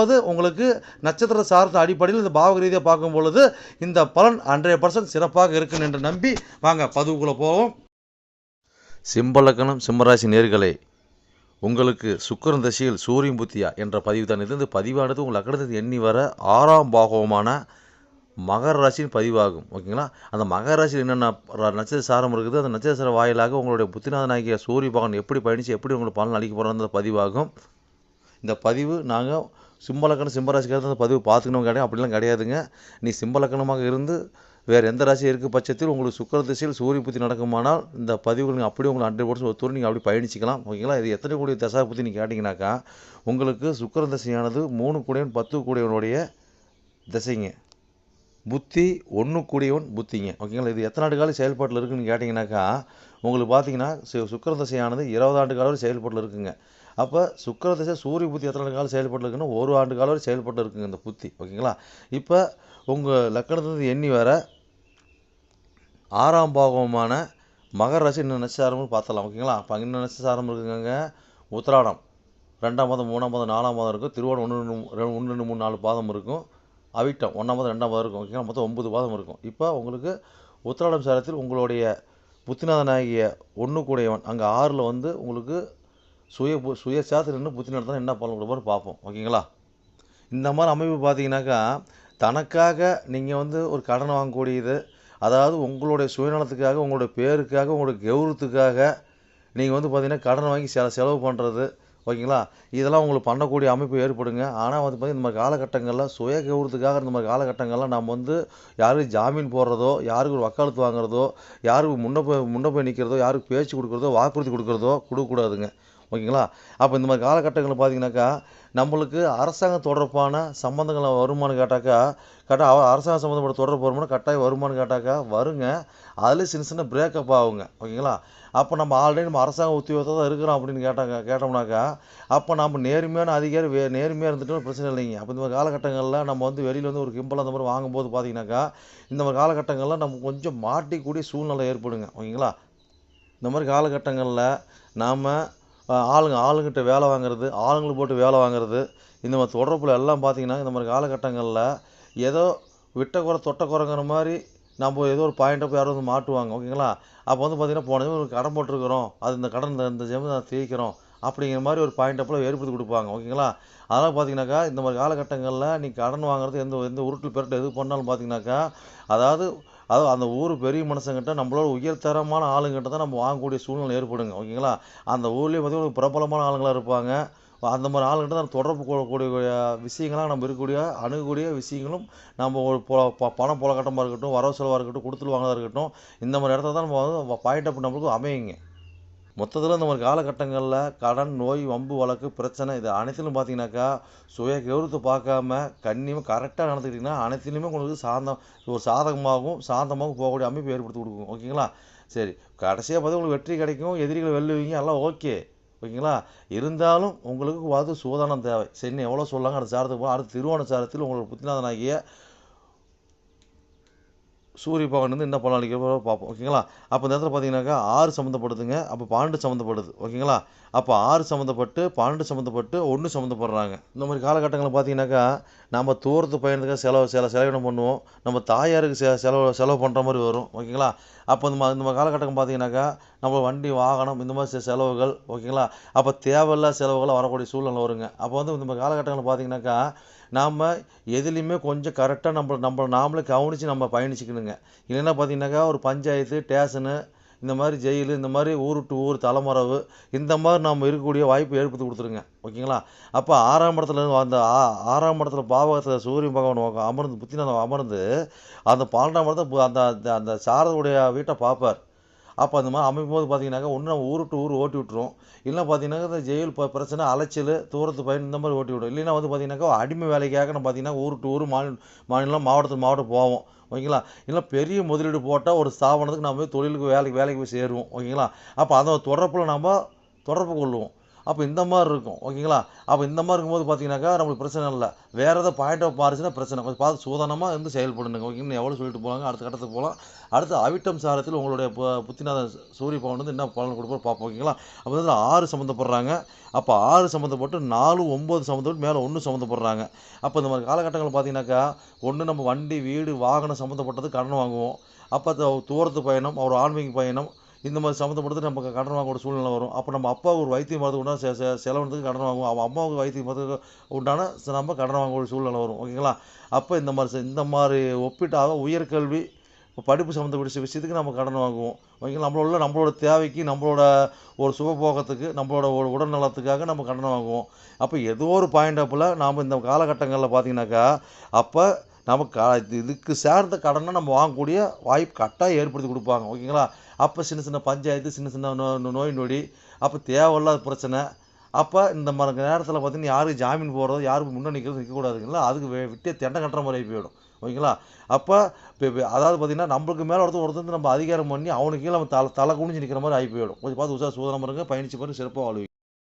ரெண்டாவது உங்களுக்கு நட்சத்திர சார்ந்த அடிப்படையில் இந்த பாவக ரீதியாக பார்க்கும் பொழுது இந்த பலன் ஹண்ட்ரட் பர்சன்ட் சிறப்பாக இருக்கும் என்று நம்பி வாங்க பதிவுக்குள்ளே போவோம். சிம்பலக்கணம் சிம்மராசி நேர்களே உங்களுக்கு சுக்கரன் தசையில் சூரியன் புத்தியா என்ற பதிவு தான். இது இந்த பதிவானது உங்கள் லக்கணத்தை எண்ணி வர ஆறாம் பாகவமான மகர ராசியின் பதிவாகும். ஓகேங்களா? அந்த மகர ராசியில் என்னென்ன நட்சத்திர சாரம் இருக்குது? அந்த நட்சத்திர சாரம் வாயிலாக உங்களுடைய புத்திநாதனாகிய சூரிய பகவான் எப்படி பயணித்து எப்படி உங்களுக்கு பலன் அளிக்க போகிறோம் பதிவாகும். இந்த பதிவு நாங்கள் சிம்பலக்கணம் சிம்மராசிக்காக அந்த பதிவு பார்த்துக்கணும் கிடையாது அப்படிலாம் கிடையாதுங்க. நீ சிம்பலக்கணமாக இருந்து வேறு எந்த ராசி இருக்குது பட்சத்தில் உங்களுக்கு சுக்கர திசையில் சூரிய புத்தி நடக்குமானால் இந்த பதிவுகள் நீங்கள் அப்படியே உங்களுக்கு ஹண்ட்ரட் பர்சன்ட் ஒத்துரு நீங்கள் அப்படி பயணிச்சிக்கலாம். ஓகேங்களா? இது எத்தனை கூடிய தசா புத்தி நீங்கள் கேட்டிங்கனாக்கா உங்களுக்கு சுக்கர திசையானது மூணு கூடியவன் பத்து கூடியவனுடைய திசைங்க. புத்தி ஒன்று கூடியவன் புத்திங்க. ஓகேங்களா? இது எத்தனை ஆண்டு காலம் செயல்பாட்டில் இருக்குன்னு கேட்டிங்கனாக்கா உங்களுக்கு பார்த்தீங்கன்னா சு- திசையானது தசையானது இருபது ஆண்டு காலம் செயல்பாட்டில் இருக்குங்க. அப்போ சுக்கர திசை சூரிய புத்தி எத்தனை ஆண்டு காலம் செயல்பட்டுருக்குன்னு ஒரு ஆண்டு காலம் வரை செயல்பட்டு இருக்குங்க இந்த புத்தி ஓகேங்களா? இப்போ உங்கள் லக்கணத்துலேருந்து எண்ணி வர ஆறாம் பாகமான மகர ராசி இன்னும் நட்சத்திரம்னு பார்த்தலாம் ஓகேங்களா? அப்போ இன்னும் நட்சத்திரம் இருக்குங்க உத்திராடம் ரெண்டாம் பாதம் மூணாம் பாதம் நாலாம் பாதம் இருக்கும். திருவோணம் ஒன்று ரெண்டு ஒன்று ரெண்டு மூணு நாலு பாதம் இருக்கும். அவிட்டம் ஒன்றாம் பாதம் ரெண்டாம் பாதம் இருக்கும் ஓகேங்களா? மொத்தம் ஒன்பது பாதம் இருக்கும். இப்போ உங்களுக்கு உத்திராடம் சாரத்தில் உங்களுடைய புத்திநாதனாகிய ஒன்று கூடையவன் அங்கே ஆறில் வந்து உங்களுக்கு சுய பு- சுய சாத்தில் நின்று புத்தி நடத்தினா என்ன பலன் கொடுப்பாரு பார்ப்போம். ஓகேங்களா? இந்த மாதிரி அமைப்பு பார்த்தீங்கன்னாக்கா தனக்காக நீங்கள் வந்து ஒரு கடன் வாங்கக்கூடியது அதாவது உங்களுடைய சுயநலத்துக்காக உங்களுடைய பேருக்காக உங்களுடைய கௌரவத்துக்காக நீங்கள் வந்து பார்த்தீங்கன்னா கடன் வாங்கி செல செலவு பண்ணுறது ஓகேங்களா? இதெல்லாம் உங்களுக்கு பண்ணக்கூடிய அமைப்பு ஏற்படுங்க. ஆனால் வந்து பார்த்தீங்கன்னா இந்த மாதிரி காலகட்டங்களில் சுய கௌரவத்துக்காக இந்த மாதிரி காலகட்டங்களில் நம்ம வந்து யாருக்கு ஜாமீன் போடுறதோ யாருக்கு ஒரு வக்காலத்து வாங்குறதோ யாருக்கு முன்ன போய் முன்ன போய் நிற்கிறதோ யாருக்கு பேச்சு கொடுக்குறதோ வாக்குறுதி கொடுக்குறதோ கொடுக்கக்கூடாதுங்க. ஓகேங்களா? அப்போ இந்த மாதிரி காலகட்டங்களில் பார்த்தீங்கன்னாக்கா நம்மளுக்கு அரசாங்கம் தொடர்பான சம்மந்தங்கள் வருமானு கேட்டாக்கா கரெக்டாக அரசாங்கம் சம்மந்தப்பட்ட தொடர்பு வருமானம் கட்டாயம் வருமானு கேட்டாக்கா வருங்க. அதில் சின்ன சின்ன பிரேக்கப் ஆகுங்க. ஓகேங்களா? அப்போ நம்ம ஆல்ரெடி நம்ம அரசாங்க உத்தியோகத்தை தான் இருக்கிறோம் அப்படின்னு கேட்டாங்க கேட்டோம்னாக்கா அப்போ நம்ம நேர்மையான அதிகாரி வே நேர்மையாக இருந்துட்டு பிரச்சனை இல்லைங்க. அப்போ இந்த மாதிரி காலகட்டங்களில் நம்ம வந்து வெளியில் வந்து ஒரு கிம்பல் அந்த மாதிரி வாங்கும்போது பார்த்தீங்கன்னாக்கா இந்த மாதிரி காலகட்டங்களில் நம்ம கொஞ்சம் மாட்டிக்கூடிய சூழ்நிலை ஏற்படுங்க. ஓகேங்களா? இந்த மாதிரி காலகட்டங்களில் நாம் ஆளுங்க ஆளுங்கிட்ட வேலை வாங்குறது ஆளுங்களை போட்டு வேலை வாங்குறது இந்த மாதிரி தொடர்பில் எல்லாம் பார்த்தீங்கன்னா இந்த மாதிரி காலகட்டங்களில் ஏதோ விட்ட குறை தொட்ட குறைங்கிற மாதிரி நம்ம ஏதோ ஒரு பாயிண்ட்டை போய் யாரும் வந்து மாட்டுவாங்க ஓகேங்களா அப்போ வந்து பார்த்தீங்கன்னா போன ஒரு கடன் போட்டிருக்கிறோம் அது இந்த கடன் இந்த இந்த ஜென்மம் நான் தீர்க்கிறோம் அப்படிங்கிற மாதிரி ஒரு பாயிண்ட் போல் ஏற்படுத்தி கொடுப்பாங்க ஓகேங்களா அதனால் பார்த்தீங்கன்னாக்கா இந்த மாதிரி காலகட்டங்களில் நீ கடன் வாங்குறது எந்த எந்த உருட்டு பெருட்டு எது பண்ணாலும் பார்த்தீங்கன்னாக்கா அதாவது அதாவது அந்த ஊர் பெரிய மனுஷங்கிட்ட நம்மளோட உயர்தரமான ஆளுங்கிட்ட தான் நம்ம வாங்கக்கூடிய சூழ்நிலை ஏற்படுங்க ஓகேங்களா? அந்த ஊர்லேயே பார்த்தீங்கன்னா பிரபலமான ஆளுங்களாக இருப்பாங்க. அந்த மாதிரி ஆளுங்கிட்ட தான் தொடர்பு கொள்ளக்கூடிய விஷயங்களாக நம்ம இருக்கக்கூடிய அணுகக்கூடிய விஷயங்களும் நம்ம ஒரு ப- பணம் புழக்கட்டமாக இருக்கட்டும் வரவு செலவாக இருக்கட்டும் கொடுத்துட்டு வாங்குறதா இருக்கட்டும் இந்த மாதிரி இடத்துல தான் நம்ம வந்து பாயிண்ட் அப் நம்மளுக்கு அமையுங்க. மொத்தத்தில் இந்த மாதிரி காலகட்டங்களில் கடன் நோய் வம்பு வழக்கு பிரச்சனை இது அனைத்திலும் பார்த்தீங்கன்னாக்கா சுய கௌரவத்தை பார்க்காம கண்ணியமாக கரெக்டாக நடந்துக்கிட்டிங்கன்னா அனைத்திலுமே உங்களுக்கு சாந்தம் ஒரு சாதகமாகவும் சாந்தமாகவும் போகக்கூடிய அமைப்பு ஏற்படுத்தி கொடுக்கும். ஓகேங்களா? சரி. கடைசியாக பார்த்து உங்களுக்கு வெற்றி கிடைக்கும் எதிரிகளை வெல்லுவீங்க எல்லாம் ஓகே. ஓகேங்களா? இருந்தாலும் உங்களுக்கு பார்த்து சூதானம் தேவை. சரி எவ்வளோ சொல்லாங்க அந்த சாரத்துக்கு போக அடுத்த திருவோண சாரத்தில் உங்களுக்கு புத்திநாதனாகிய சூரிய பகவான் வந்து என்ன பலன் அளிக்கிறப்போ பார்ப்போம். ஓகேங்களா? அப்போ இந்த இடத்துல பார்த்தீங்கன்னாக்கா ஆறு சம்மந்தப்படுதுங்க அப்போ பன்னெண்டு சம்மந்தப்படுது ஓகேங்களா? அப்போ ஆறு சம்மந்தப்பட்டு பன்னெண்டு சம்மந்தப்பட்டு ஒன்று சம்மந்தப்படுறாங்க இந்த மாதிரி காலகட்டங்களில் பார்த்தீங்கன்னாக்கா நம்ம தூரத்து பயணத்துக்காக செலவு செல செலவினம் பண்ணுவோம். நம்ம தாயாருக்கு செ செலவு செலவு பண்ணுற மாதிரி வரும். ஓகேங்களா? அப்போ இந்த மா- இந்த மாதிரி காலகட்டம் பார்த்தீங்கன்னாக்கா நம்ம வண்டி வாகனம் இந்த மாதிரி செலவுகள் ஓகேங்களா? அப்போ தேவையில்லா செலவுகள் வரக்கூடிய சூழ்நிலை வருங்க. அப்போ வந்து இந்த மாதிரி காலகட்டங்களில் பார்த்தீங்கன்னாக்கா நாம் எதுலேயுமே கொஞ்சம் கரெக்டாக நம்ம நம்ம நாமளே கவனித்து நம்ம பயணிச்சுக்கணுங்க. இல்லைன்னா பார்த்தீங்கன்னாக்கா ஒரு பஞ்சாயத்து ஸ்டேஷனு இந்த மாதிரி ஜெயிலு இந்த மாதிரி ஊர் விட்டு ஊர் தலைமறைவு இந்த மாதிரி நம்ம இருக்கக்கூடிய வாய்ப்பு ஏற்படுத்தி கொடுத்துருங்க. ஓகேங்களா? அப்போ ஆறாம் இடத்துல இருந்து அந்த ஆ- ஆறாம் இடத்துல பாவகத்தில் சூரிய பகவான் அமர்ந்து புத்திநாதம் அமர்ந்து அந்த பன்னெண்டாம் இடத்த அந்த அந்த- அந்த சாரதுடைய வீட்டை பார்ப்பார். அப்போ அந்த மாதிரி அமைக்கும் போது பார்த்தீங்கன்னாக்கா ஒன்று நம்ம ஊர் டு ஊர் ஓட்டி விட்டுரும். இல்லைன்னா பார்த்தீங்கன்னா இந்த ஜெயில் ப- பிரச்சனை அலைச்சல் தூரத்து பயன் இந்த மாதிரி ஓட்டி விடும். இல்லைன்னா வந்து பார்த்தீங்கன்னாக்கா அடிமை வேலைக்காக நம்ம பார்த்தீங்கன்னா ஊர் டு ஊர் மாநில மாநிலம் மாவட்டத்துக்கு மாவட்டம் போவோம். ஓகேங்களா? இல்லை பெரிய முதலீடு போட்டால் ஒரு ஸ்தாபனத்துக்கு நம்ம போய் தொழிலுக்கு வேலைக்கு வேலைக்கு போய் சேருவோம். ஓகேங்களா? அப்போ அந்த தொடர்பில் நம்ம தொடர்பு கொள்ளுவோம். அப்போ இந்த மாதிரி இருக்கும். ஓகேங்களா? அப்போ இந்த மாதிரி இருக்கும்போது பார்த்தீங்கன்னாக்கா நம்மளுக்கு பிரச்சனை இல்லை. வேறு ஏதாவது பாயிண்ட் ஆஃப் மாறுச்சுன்னா பிரச்சனை. கொஞ்சம் பார்த்து சூதானமாக இருந்து செயல்படணுங்க ஓகேங்களா எவ்வளோ சொல்லிட்டு போகிறாங்க அடுத்த கட்டத்துக்கு போகலாம். அடுத்து அவிட்டம் சாரத்தில் உங்களுடைய புத்திநாதன் சூரிய பவன் வந்து என்ன பலன் கொடுப்போம் பார்ப்போம். ஓகேங்களா? அப்போ வந்து ஆறு சம்மந்தப்படுறாங்க. அப்போ ஆறு சம்மந்தப்பட்டு நாலு ஒம்பது சம்மந்தப்பட்டு மேலே ஒன்று சம்மந்தப்படுறாங்க. அப்போ இந்த மாதிரி காலகட்டங்கள் பார்த்தீங்கன்னாக்கா ஒன்று நம்ம வண்டி வீடு வாகனம் சம்மந்தப்பட்டது கடன் வாங்குவோம். அப்போ தூரத்து பயணம் அவர் ஆன்மீக பயணம் இந்த மாதிரி சம்மந்தப்படுத்து நமக்கு கடன் வாங்கக்கூடிய சூழ்நிலை வரும். அப்போ நம்ம அப்பா ஒரு வைத்தியம் மருந்து உண்டான செ கடன் வாங்குவோம் அவன் அம்மாவுக்கு வைத்தியம் பார்த்து உண்டான நம்ம கடன் வாங்கக்கூடிய சூழ்நிலை வரும். ஓகேங்களா? அப்போ இந்த மாதிரி இந்த மாதிரி ஒப்பிட்டாக உயர்கல்வி இப்போ படிப்பு சம்மந்தப்பட்ட விஷயத்துக்கு நம்ம கடன் வாங்குவோம் ஓகேங்களா? நம்மளோட நம்மளோட தேவைக்கு நம்மளோட ஒரு சுகபோகத்துக்கு நம்மளோட ஒரு உடல் நலத்துக்காக நம்ம கடன் வாங்குவோம் அப்போ ஏதோ ஒரு பாயிண்ட் அப்பில் நாம் இந்த காலகட்டங்களில் பார்த்தீங்கன்னாக்கா அப்போ நம்ம க இதுக்கு சேர்ந்த கடனை நம்ம வாங்கக்கூடிய வாய்ப்பு கட்டாயம் ஏற்படுத்தி கொடுப்பாங்க. ஓகேங்களா? அப்போ சின்ன சின்ன பஞ்சாயத்து சின்ன சின்ன நோ நோய் நொடி அப்போ தேவையில்லாத பிரச்சனை. அப்போ இந்த மாதிரி நேரத்தில் பார்த்தீங்கன்னா யாருக்கு ஜாமீன் போடுறதோ யாருக்கு முன்னே நிற்கிறது நிற்கக்கூடாதுங்களா அதுக்கு விட்டே தெண்டை கட்டுற மாதிரி ஆகி போயிடும். ஓகேங்களா? அப்போ இப்போ அதாவது பார்த்தீங்கன்னா நம்மளுக்கு மேலே ஒருத்தர் ஒருத்தர் நம்ம அதிகாரம் பண்ணி அவனுக்கு கீழே நம்ம தலை தலை குனிஞ்சு நிற்கிற மாதிரி ஆகி போயிடும். கொஞ்சம் பார்த்து உஷா சூதனம் இருங்க பயணிச்சு பாருங்க. சிறப்பாக வாழ்வி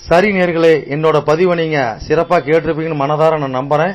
சரி நேர்களே என்னோட பதிவை நீங்கள் சிறப்பாக கேட்டிருப்பீங்கன்னு மனதார நான் நம்புகிறேன்